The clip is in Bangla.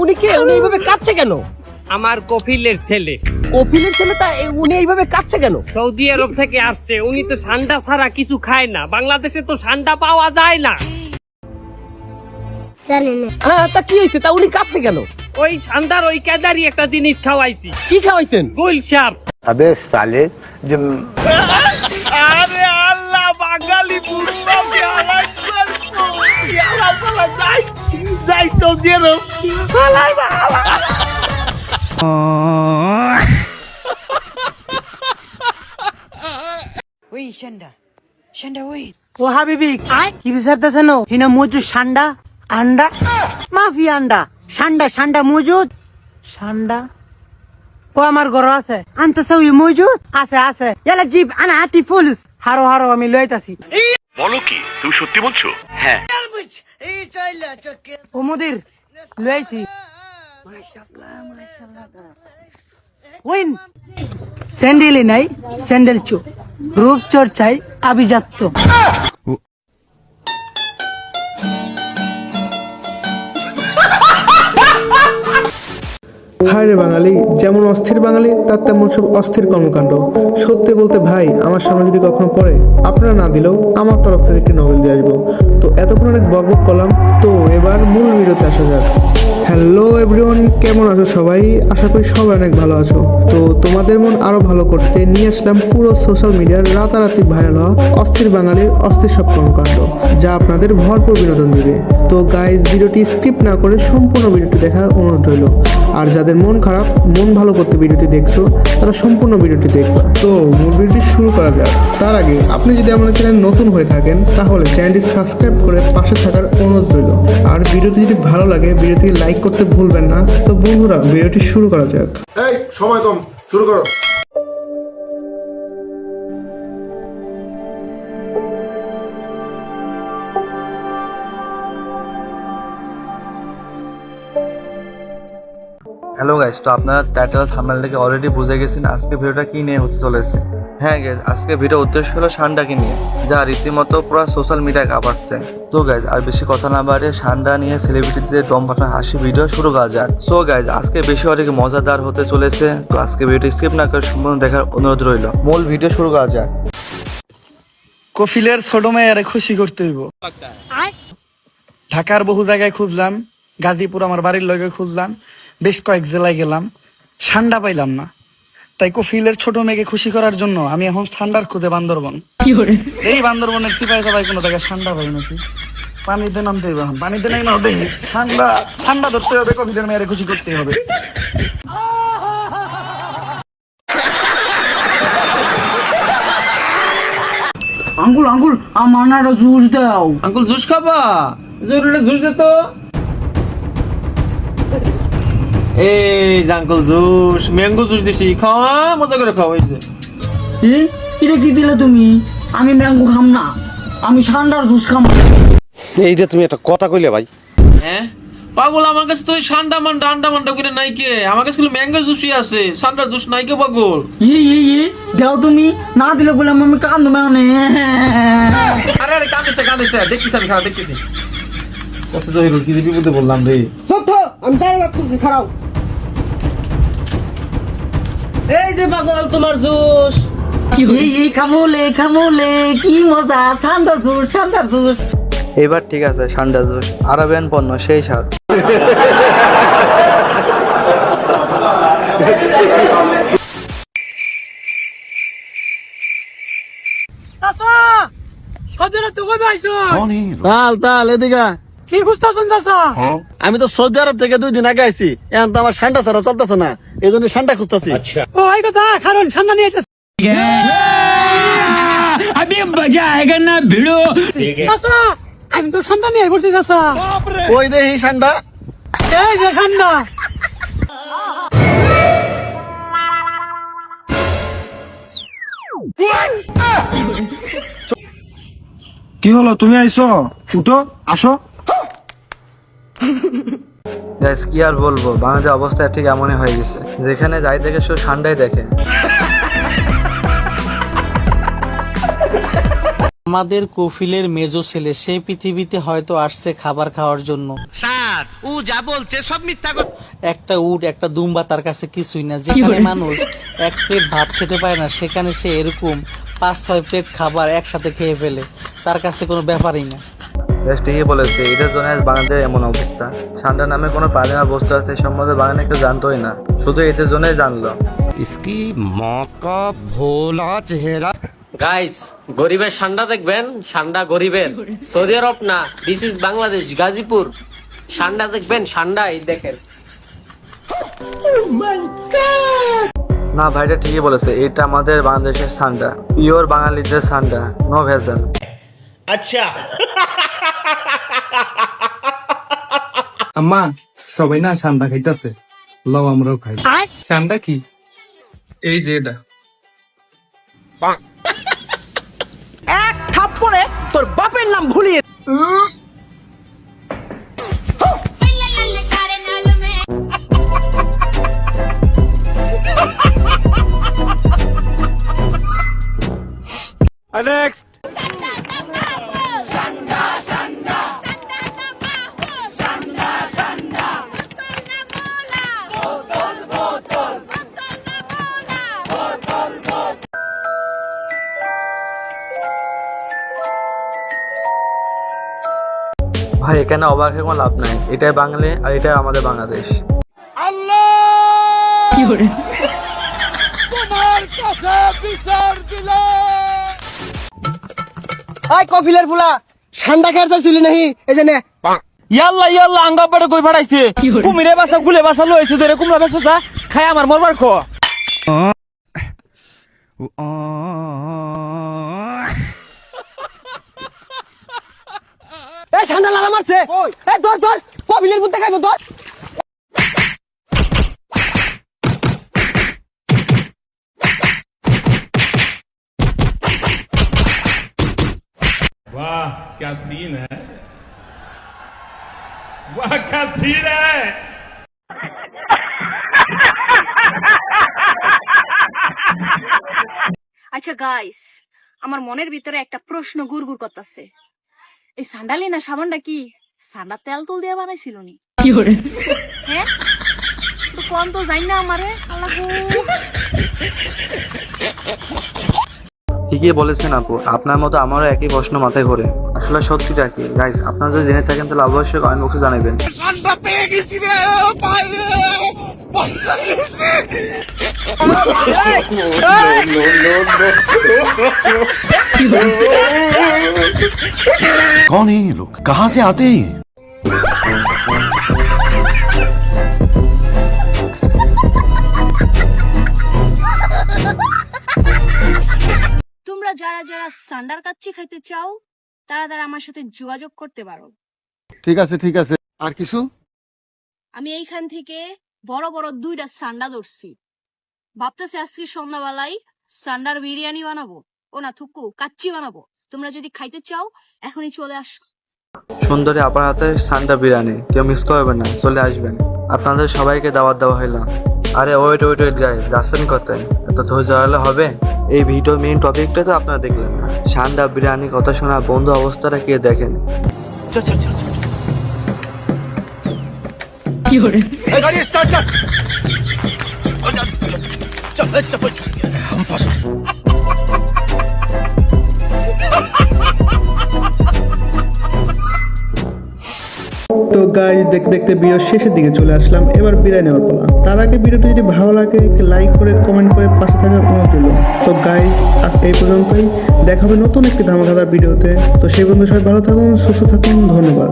উনি কে? উনি এইভাবে কাঁদছে কেন? আমার কফিলের ছেলে। কফিলের ছেলে তা উনি এইভাবে কাঁদছে কেন? সৌদি আরব থেকে আসছে। উনি তো ঠান্ডা ছাড়া কিছু খায় না। বাংলাদেশে তো ঠান্ডা পাওয়া যায় না। হ্যাঁ, তা কি হয়েছে? তা উনি কাঁদছে কেন? ওই ঠান্ডার ওই কেদারি একটা জিনিস খাওয়াইছি। কি খাওয়াইছেন? গোল সাপ আবে সালে যে যাই যাই তো জেরো ওই শান্ডা শান্ডা ওই। ও হাবিবি কি বিচারতেছেন হিনা মজুদ সান্ডা আন্ডা? মাফি আন্ডা সান্ডা সান্ডা মজুদ। সান্ডা ও আমার ঘর আছে। আনতে সব মজুদ? আছে আছে। এলা জিপ আনা হাতি ফুলুস। হারো হারো আমি লইতাছি। বলো কি তুমি সত্যি বলছো? হ্যাঁ। ও মুদির লইছি ওইন স্যান্ডেলে নাই স্যান্ডেল চো রূপ চর্চায় আভিজাত্য। হায় রে বাঙালি, যেমন অস্থির বাঙালি, তার তেমন সব অস্থির কর্মকাণ্ড। সত্যি বলতে ভাই, আমার সামনে যদি কখনো পড়ে, আপনারা না দিলেও আমার তরফ থেকে একটি নোবেল দিয়ে আসব। তো এতক্ষণ অনেক বকবক করলাম, তো এবার মূল ভিডিওতে আসা যাক। হ্যালো এভরিওয়ান কেমন আছো সবাই? আশা করি সবাই অনেক ভালো আছো। তো তোমাদের মন আরও ভালো করতে নিয়ে আসলাম পুরো সোশ্যাল মিডিয়ার রাতারাতি ভাইরাল হওয়া অস্থির বাঙালির অস্থির সব কর্মকাণ্ড, যা আপনাদের ভরপুর বিনোদন দিবে। তো গাইজ ভিডিওটি স্কিপ না করে সম্পূর্ণ ভিডিওটি দেখার অনুরোধ রইল। আর যাদের মন খারাপ, মন ভালো করতে ভিডিওটি দেখছ, তারা সম্পূর্ণ ভিডিওটি দেখবা। তো মূল ভিডিওটি শুরু করা যাক। তার আগে আপনি যদি আমাদের চ্যানেল নতুন হয়ে থাকেন, তাহলে চ্যানেলটি সাবস্ক্রাইব করে পাশে থাকার অনুরোধ রইল। আর ভিডিওটি যদি ভালো লাগে, ভিডিওটিকে লাইক করতে ভুলবেন না। তো বন্ধুরা ভিডিওটি শুরু করা যাক। এই সময় কম শুরু করো। হ্যালো গাইস তো আপনারা টাইটেল থাম্বনেল থেকে অলরেডি বুঝে গেছেন আজকে ভিডিওটা কি নিয়ে হতে চলেছে। হ্যাঁ গাইজ আজকে ভিডিও উদ্দেশ্য হলো সান্ডাকে নিয়ে যা রীতিমতো পুরো সোশ্যাল মিডিয়ায় কাঁপাচ্ছে তো গাইজ আর বেশি কথা না বাড়িয়ে সান্ডা নিয়ে সেলিব্রিটিদের দম ফাটা হাসি ভিডিও শুরু করা যাক। সো গাইজ আজকে বেশি অনেক মজাদার হতে চলেছে তো আজকে ভিডিওটি স্কিপ না করে সম্পূর্ণ দেখার অনুরোধ রইল। মূল ভিডিও শুরু করা যাক। কফিলের ছোট মেয়েরে খুশি করতে হইব। ঢাকার বহু জায়গায় খুঁজলাম গাজীপুর আমার বাড়ির লগে খুঁজলাম বেশ কয়েক জেলায় গেলাম ঠান্ডা পাইলাম না। তাই কফিলের ছোট মেয়েকে খুশি করার জন্য আমি এখন ঠান্ডার খুঁজে বান্দরবন। এই বান্দরবনের সিপাহী সবাই কোনো জায়গায় ঠান্ডা পাই নাকি? পানিতে নামতে হবে পানিতে নাই না দেখি ঠান্ডা ঠান্ডা ধরতে হবে কফিলের মেয়েরে খুশি করতে হবে। আঙ্গুল আঙ্গুল আমার জুস দাও। আঙ্গুল জুস খাবা? জরুরি জুস দে তো। এই যে আঙ্কুল জুস ম্যাঙ্গো জুস দিছি খাওয়া মজা করে খাওয়া হয়েছে এ, এটা কি দিলে তুমি? আমি ম্যাঙ্গো খাম না। আমি ঠান্ডার জুস খাম। এইটা তুমি একটা কথা কইলে ভাই। হ্যাঁ? পাগল আমার কাছে তো সান্ডা মান্ডা আন্ডা মান্ডা করে নাই কে? আমার কাছে শুধু ম্যাঙ্গো জুসই আছে সান্ডার জুস নাই কে পাগল? ই ই ই দাও তুমি। না দিলে বলে আমি কান্দো মানে আরে আরে কাঁদিস কাঁদিস দেখতেছি আমি খারাপ দেখতেছি। কষ্ট জহিরুল কি যে বিপদে বললাম রে। আমি রাত করছি খারাপ এই যে পাগল তোমার জুস। এই এই খামুলে খামুলে কি মজা ঠান্ডার জুস ঠান্ডার জুস। এবার ঠিক আছে সান্ডা জোশ আরবিয়ান পণ্য সেই স্বাদ। চাচা সজরে তো কই পাইছো? তাল তাল এদিকে কি খুঁজতাছন চাচা? আমি তো সৌদি আরব থেকে দুই দিন আগে আইছি। এখন তো আমার ঠান্ডা ছাড়া চলতেছে না। এই জন্য ঠান্ডা খুঁজতেছি। ও এই কথা কারণ ঠান্ডা নিয়ে এসেছে চাচা আমি তো নিয়ে বসছি চাচা। ওই দেখি এই যে কি হলো তুমি আইছো? উঠো আসো। গাইস কি আর বলব? বাংলাদেশের অবস্থা ঠিক এমনই হয়ে গেছে। যেখানে যাই দেখে শুধু ঠান্ডাই দেখে। আমাদের কফিলের মেজো ছেলে সেই পৃথিবীতে হয়তো আসছে খাবার খাওয়ার জন্য। স্যার ও যা বলছে সব মিথ্যা কথা। একটা উট একটা দুম্বা তার কাছে কিছুই না। যেখানে মানুষ এক প্লেট ভাত খেতে পারে না সেখানে সে এরকম পাঁচ ছয় প্লেট খাবার একসাথে খেয়ে ফেলে। তার কাছে কোনো ব্যাপারই না। বেশ ঠিকই বলেছে এটার জন্য বাংলাদেশের এমন অবস্থা। ঠান্ডা নামে কোনো পালিমা বস্তু আছে সম্বন্ধে বাগানে একটু জানতোই না। শুধু এদের জন্যই জানলো। ইসকি মত কা ভোলা চেহারা। গাইস গরিবের ঠান্ডা দেখবেন? ঠান্ডা গরিবের। সৌদি আরব না দিস ইজ বাংলাদেশ গাজীপুর। ঠান্ডা দেখবেন ঠান্ডা এই দেখেন। না ভাইটা ঠিকই বলেছে। এটা আমাদের বাংলাদেশের সান্ডা। পিওর বাঙালিদের সান্ডা। নো ভেজাল। আম্মা সবাই না ঠান্ডা খাইতেছে। লও আমরাও খাই। ঠান্ডা কি? এই যে এটা। এক থাপ্পড়ে তোর বাপের নাম ভুলিয়ে ভাই এখানে অবাক হয়ে কোনো লাভ নাই। এটাই বাঙালি আর এটাই আমাদের বাংলাদেশ। আই কফিলের ফুলা ঠান্ডা খেয়ে চাইছিলি নাহি এই যে ইয়াল্লা ইয়াল্লা আঙ্গা পাড়ে কই ফাড়াইছে কুমিরে বাসা গুলে বাসা লইছে ধরে কুমড়া বেসা খাই আমার মরবার খো। ঠান্ডা লাগা মারছে। এই ধর ধর কফিলের বুদ্ধে খাইবো ধর। আচ্ছা গাইস আমার মনের ভিতরে একটা প্রশ্ন গুড়গুড় করতেছে। এই সান্ডালি না সাবানটা কি? সান্ডা তেল তুল দিয়ে বানাইছিল নি হ্যাঁ তো কোন তো জানি না আমারে আল্লাহ ঠিকই বলেছেন আপু আপনার মতো আমারও একই প্রশ্ন মাথায় ঘোরে। আসলে সত্যিটা কি? গাইস আপনারা যদি জেনে থাকেন তাহলে অবশ্যই কমেন্ট বক্সে জানাবেন ঠান্ডা পেয়ে গেছি রে বাইরে कौन है ये लोग कहाँ से आते हैं ये তোমরা যারা যারা সান্ডার কাচ্চি খাইতে চাও তারা তারা আমার সাথে যোগাযোগ করতে পারো ঠিক আছে ঠিক আছে আর কিছু আমি এইখান থেকে বড় বড় দুইটা সান্ডা ধরছি। ভাবতেছি আজকে সন্ধ্যাবেলায় সান্ডার বিরিয়ানি বানাবো। ও না থুকু কাচ্চি বানাবো। তোমরা যদি খাইতে চাও এখনই চলে আস। সুন্দরী আপার হাতে সান্ডা বিরিয়ানি। কেউ মিস করবেন না চলে আসবেন। আপনাদের সবাইকে দাওয়াত দেওয়া হইল আরে ওয়েট ওয়েট ওয়েট গাই যাচ্ছেন কোথায়? এত ধৈর্য হারালে হবে? এই ভিডিও মেইন টপিকটা তো আপনারা দেখলেন। সান্ডা বিরিয়ানি কথা শোনা বন্ধু অবস্থাটা কে দেখেন? গাড়ি স্টার্ট চল চল তো গাইজ দেখতে দেখতে ভিডিওর শেষের দিকে চলে আসলাম। এবার বিদায় নেওয়ার পালা। তার আগে ভিডিওটি যদি ভালো লাগে লাইক করে কমেন্ট করে পাশে থাকার অনুরোধ রইল। তো গাইজ আজ এই পর্যন্তই। দেখা হবে নতুন একটি ধামাকাদার ভিডিওতে তো সেই পর্যন্ত সবাই ভালো থাকুন সুস্থ থাকুন ধন্যবাদ।